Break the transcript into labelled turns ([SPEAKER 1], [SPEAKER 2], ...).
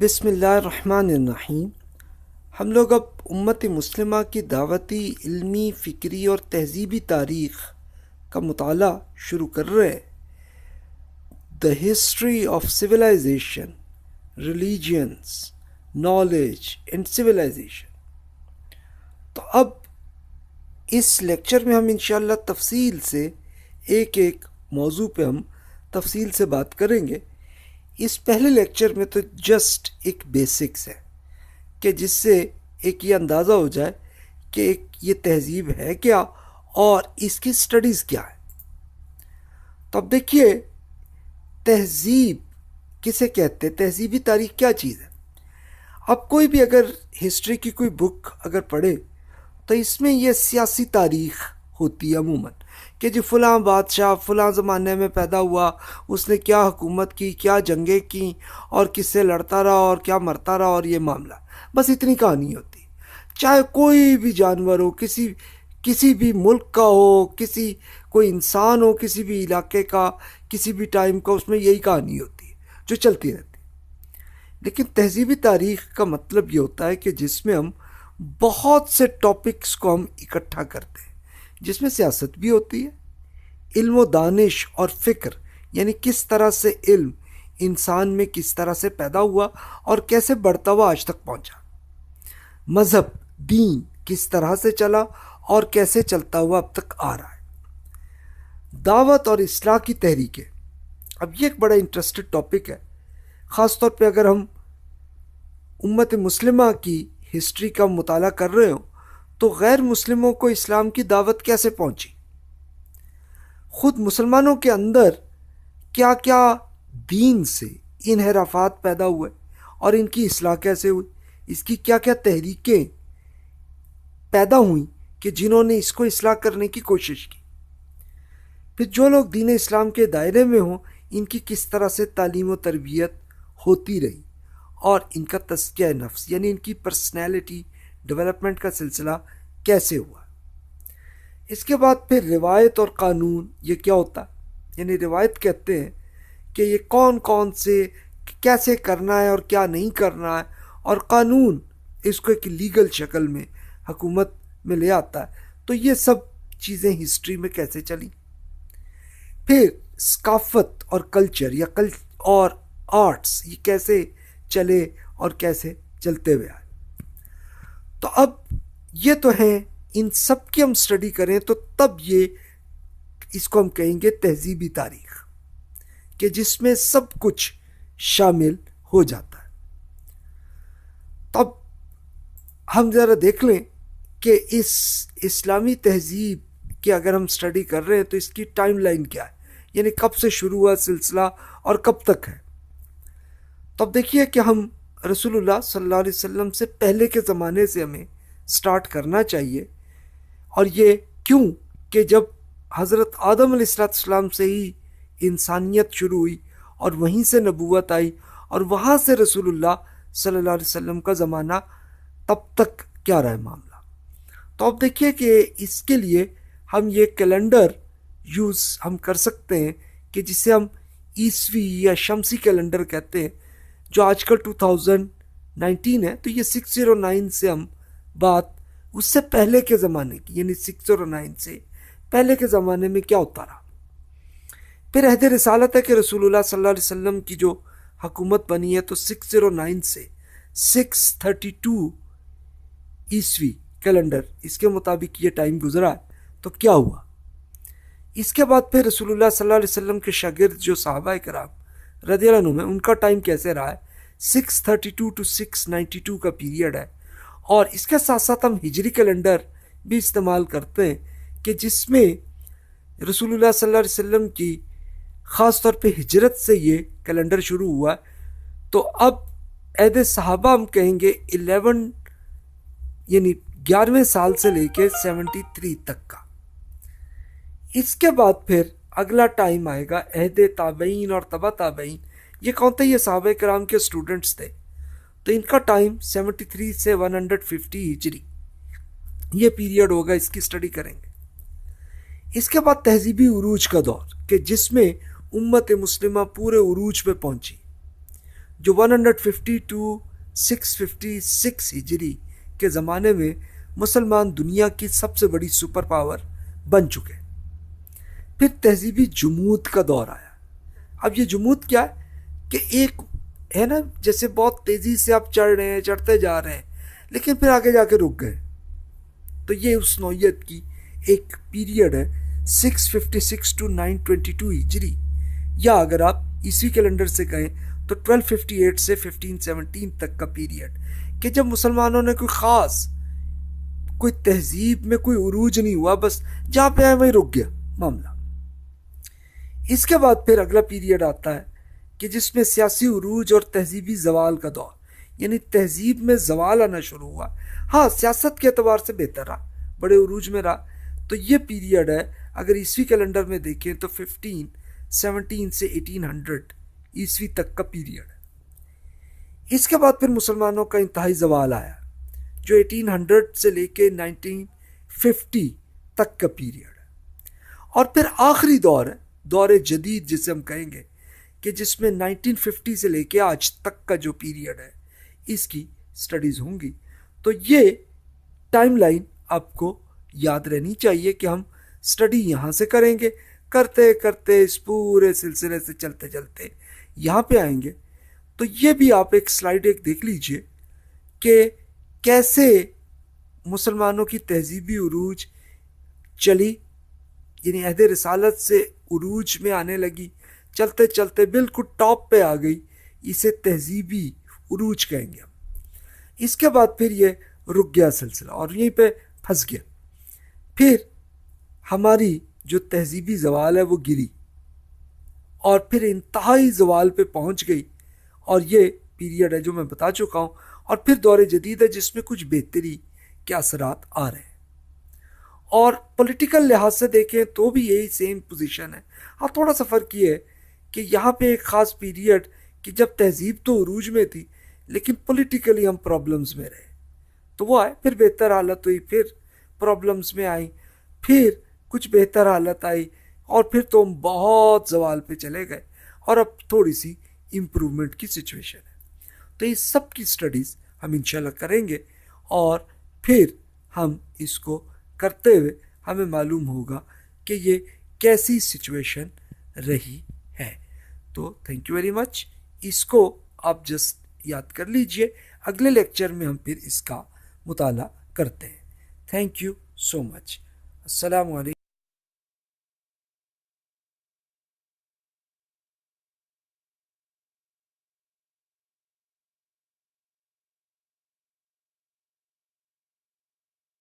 [SPEAKER 1] بسم اللہ الرحمن الرحیم۔ ہم لوگ اب امت مسلمہ کی دعوتی علمی، فکری اور تہذیبی تاریخ کا مطالعہ شروع کر رہے ہیں۔ The history of civilization religions knowledge and civilization تو اب اس لیکچر میں ہم انشاءاللہ تفصیل سے، ایک ایک موضوع پہ ہم تفصیل سے بات کریں گے۔ اس پہلے لیکچر میں تو جسٹ ایک بیسکس ہے کہ جس سے ایک یہ اندازہ ہو جائے کہ ایک یہ تہذیب ہے کیا اور اس کی سٹڈیز کیا ہے تو اب دیکھیے، تہذیب کسے کہتے ہیں؟ تہذیبی تاریخ کیا چیز ہے؟ اب کوئی بھی اگر ہسٹری کی کوئی بک اگر پڑھے تو اس میں یہ سیاسی تاریخ ہوتی ہے عموماً۔ کہ جی فلاں بادشاہ فلاں زمانے میں پیدا ہوا، اس نے کیا حکومت کی، کیا جنگیں کی، اور کس سے لڑتا رہا اور کیا مرتا رہا اور یہ معاملہ۔ بس اتنی کہانی ہوتی۔ چاہے کوئی بھی جانور ہو، کسی کسی بھی ملک کا ہو، کسی، کوئی انسان ہو، کسی بھی علاقے کا، کسی بھی ٹائم کا، اس میں یہی کہانی ہوتی ہے جو چلتی رہتی۔ لیکن تہذیبی تاریخ کا مطلب یہ ہوتا ہے کہ جس میں ہم بہت سے ٹاپکس کو ہم اکٹھا کرتے ہیں۔ جس میں سیاست بھی ہوتی ہے۔ علم و دانش اور فکر یعنی کس طرح سے علم انسان میں کس طرح سے پیدا ہوا اور کیسے بڑھتا ہوا آج تک پہنچا۔ مذہب، دین کس طرح سے چلا اور کیسے چلتا ہوا اب تک آ رہا ہے۔ دعوت اور اصلاح کی تحریکیں۔ اب یہ ایک بڑا انٹرسٹڈ ٹاپک ہے۔ خاص طور پہ اگر ہم امت مسلمہ کی ہسٹری کا مطالعہ کر رہے ہوں تو غیر مسلموں کو اسلام کی دعوت کیسے پہنچی؟ خود مسلمانوں کے اندر کیا کیا دین سے انحرافات پیدا ہوئے اور ان کی اصلاح کیسے ہوئی؟ اس کی کیا کیا تحریکیں پیدا ہوئیں کہ جنہوں نے اس کو اصلاح کرنے کی کوشش کی؟ پھر جو لوگ دین اسلام کے دائرے میں ہوں، ان کی کس طرح سے تعلیم و تربیت ہوتی رہی؟ اور ان کا تذکیہ نفس یعنی ان کی پرسنالٹی ڈیولپمنٹ کا سلسلہ کیسے ہوا؟ اس کے بعد پھر روایت اور قانون یہ کیا ہوتا؟ یعنی روایت کہتے ہیں کہ یہ کون کون سے، کیسے کرنا ہے اور کیا نہیں کرنا ہے، اور قانون اس کو ایک لیگل شکل میں حکومت میں لے آتا ہے۔ تو یہ سب چیزیں ہسٹری میں کیسے چلی پھر ثقافت اور کلچر یا کل، اور آرٹس یہ کیسے چلے اور کیسے چلتے ہوئے آئے؟ تو اب یہ تو ہیں، ان سب کی ہم سٹڈی کریں تو تب یہ اس کو ہم کہیں گے تہذیبی تاریخ، کہ جس میں سب کچھ شامل ہو جاتا ہے۔ تب ہم ذرا دیکھ لیں کہ اس اسلامی تہذیب کی اگر ہم سٹڈی کر رہے ہیں تو اس کی ٹائم لائن کیا ہے؟ یعنی کب سے شروع ہوا سلسلہ اور کب تک ہے؟ تو اب دیکھیے کہ ہم رسول اللہ صلی اللہ علیہ وسلم سے پہلے کے زمانے سے ہمیں سٹارٹ کرنا چاہیے۔ اور یہ کیوں کہ جب حضرت آدم علیہ السلام سے ہی انسانیت شروع ہوئی اور وہیں سے نبوت آئی اور وہاں سے رسول اللہ صلی اللہ علیہ وسلم کا زمانہ، تب تک کیا رہا معاملہ؟ تو اب دیکھیے کہ اس کے لیے ہم یہ کیلنڈر یوز ہم کر سکتے ہیں کہ جسے ہم عیسوی یا شمسی کیلنڈر کہتے ہیں۔ جو آج کل ٹو تھاؤزنڈ نائنٹین ہے، تو یہ سکس زیرو نائن سے ہم بات اس سے پہلے کے زمانے کی یعنی سکس زیرو نائن سے پہلے کے زمانے میں کیا ہوتا رہا؟ پھر عہد رسالت ہے کہ رسول اللہ صلی اللہ علیہ وسلم کی جو حکومت بنی ہے، تو سکس زیرو نائن سے سکس تھرٹی ٹو عیسوی کیلنڈر، اس کے مطابق یہ ٹائم گزرا ہے، تو کیا ہوا؟ اس کے بعد پھر رسول اللہ صلی اللہ علیہ وسلم کے شاگرد جو صحابہ کرام رضی اللہ عنہ میں، ان کا ٹائم کیسے رہا ہے؟ Six thirty two two six ninety two کا پیریڈ ہے۔ اور اس کے ساتھ ساتھ ہم ہجری کیلنڈر بھی استعمال کرتے ہیں کہ جس میں رسول اللہ صلی اللہ علیہ وسلم کی خاص طور پہ ہجرت سے یہ کیلنڈر شروع ہوا۔ تو اب عہد صحابہ ہم کہیں گے الیون یعنی گیارہویں سال سے لے کے سیونٹی تھری تک کا۔ اس کے بعد پھر اگلا ٹائم آئے گا، عہد تابعین اور تبا تابعین۔ یہ کون تھے یہ صحابہ کرام کے اسٹوڈنٹس تھے۔ تو ان کا ٹائم سیونٹی تھری سے ون ہنڈریڈ ففٹی ہجری۔ یہ پیریڈ ہوگا، اس کی اسٹڈی کریں گے۔ اس کے بعد تہذیبی عروج کا دور، کہ جس میں امت مسلمہ پورے عروج پہ پہنچی۔ جو 150 ٹو 656 ہجری کے زمانے میں مسلمان دنیا کی سب سے بڑی سپر پاور بن چکے۔ پھر تہذیبی جمود کا دور آیا۔ اب یہ جمود کیا ہے کہ ایک ہے نا، جیسے بہت تیزی سے آپ چڑھ رہے ہیں، چڑھتے جا رہے ہیں، لیکن پھر آگے جا کے رک گئے۔ تو یہ اس نوعیت کی ایک پیریڈ ہے six fifty six two nine twenty two ہجری۔ یا اگر آپ عیسوی کیلنڈر سے کہیں تو ٹویلو ففٹی ایٹ سے ففٹین سیونٹین تک کا پیریڈ۔ کہ جب مسلمانوں نے کوئی خاص، کوئی تہذیب میں کوئی عروج نہیں ہوا، بس جہاں پہ آئے وہیں رک گیا، معاملہ۔ اس کے بعد پھر اگلا پیریڈ آتا ہے کہ جس میں سیاسی عروج اور تہذیبی زوال کا دور یعنی تہذیب میں زوال آنا شروع ہوا۔ ہاں سیاست کے اعتبار سے بہتر رہا، بڑے عروج میں رہا۔ تو یہ پیریڈ ہے، اگر عیسوی کیلنڈر میں دیکھیں تو ففٹین سیونٹین سے ایٹین ہنڈریڈ عیسوی تک کا پیریڈ۔ ہے اس کے بعد پھر مسلمانوں کا انتہائی زوال آیا، جو ایٹین ہنڈریڈ سے لے کے نائنٹین ففٹی تک کا پیریڈ ہے۔ اور پھر آخری دور ہے دور جدید جسے ہم کہیں گے، کہ جس میں نائنٹین ففٹی سے لے کے آج تک کا جو پیریڈ ہے، اس کی سٹڈیز ہوں گی۔ تو یہ ٹائم لائن آپ کو یاد رہنی چاہیے کہ ہم سٹڈی یہاں سے کریں گے۔ کرتے کرتے اس پورے سلسلے سے چلتے چلتے یہاں پہ آئیں گے۔ تو یہ بھی آپ ایک سلائڈ ایک دیکھ لیجیے کہ کیسے مسلمانوں کی تہذیبی عروج چلی یعنی عہد رسالت سے عروج میں آنے لگی۔ چلتے چلتے بالکل ٹاپ پہ آ گئی۔ اسے تہذیبی عروج کہیں گے ہم۔ اس کے بعد پھر یہ رک گیا سلسلہ اور یہیں پہ پھنس گیا۔ پھر ہماری جو تہذیبی زوال ہے وہ گری۔ اور پھر انتہائی زوال پہ پہنچ گئی۔ اور یہ پیریڈ ہے جو میں بتا چکا ہوں۔ اور پھر دور جدید ہے جس میں کچھ بہتری کے اثرات آ رہے ہیں۔ اور پولیٹیکل لحاظ سے دیکھیں تو بھی یہی سیم پوزیشن ہے۔ ہاں تھوڑا سا فرق یہ ہے کہ یہاں پہ ایک خاص پیریڈ کہ جب تہذیب تو عروج میں تھی، لیکن پولیٹیکلی ہم پرابلمز میں رہے۔ تو وہ آئے، پھر بہتر حالت ہوئی، پھر پرابلمز میں آئیں، پھر کچھ بہتر حالت آئی اور پھر تو ہم بہت زوال پہ چلے گئے۔ اور اب تھوڑی سی امپرومنٹ کی سچویشن ہے۔ تو اس سب کی سٹڈیز ہم انشاءاللہ کریں گے اور پھر ہم اس کو کرتے ہوئے ہمیں معلوم ہوگا کہ یہ کیسی سچویشن رہی ہے۔ تو تھینک یو ویری مچ اس کو آپ جسٹ یاد کر لیجیے۔ اگلے لیکچر میں ہم پھر اس کا مطالعہ کرتے ہیں۔ تھینک یو سو مچ السلام علیکم۔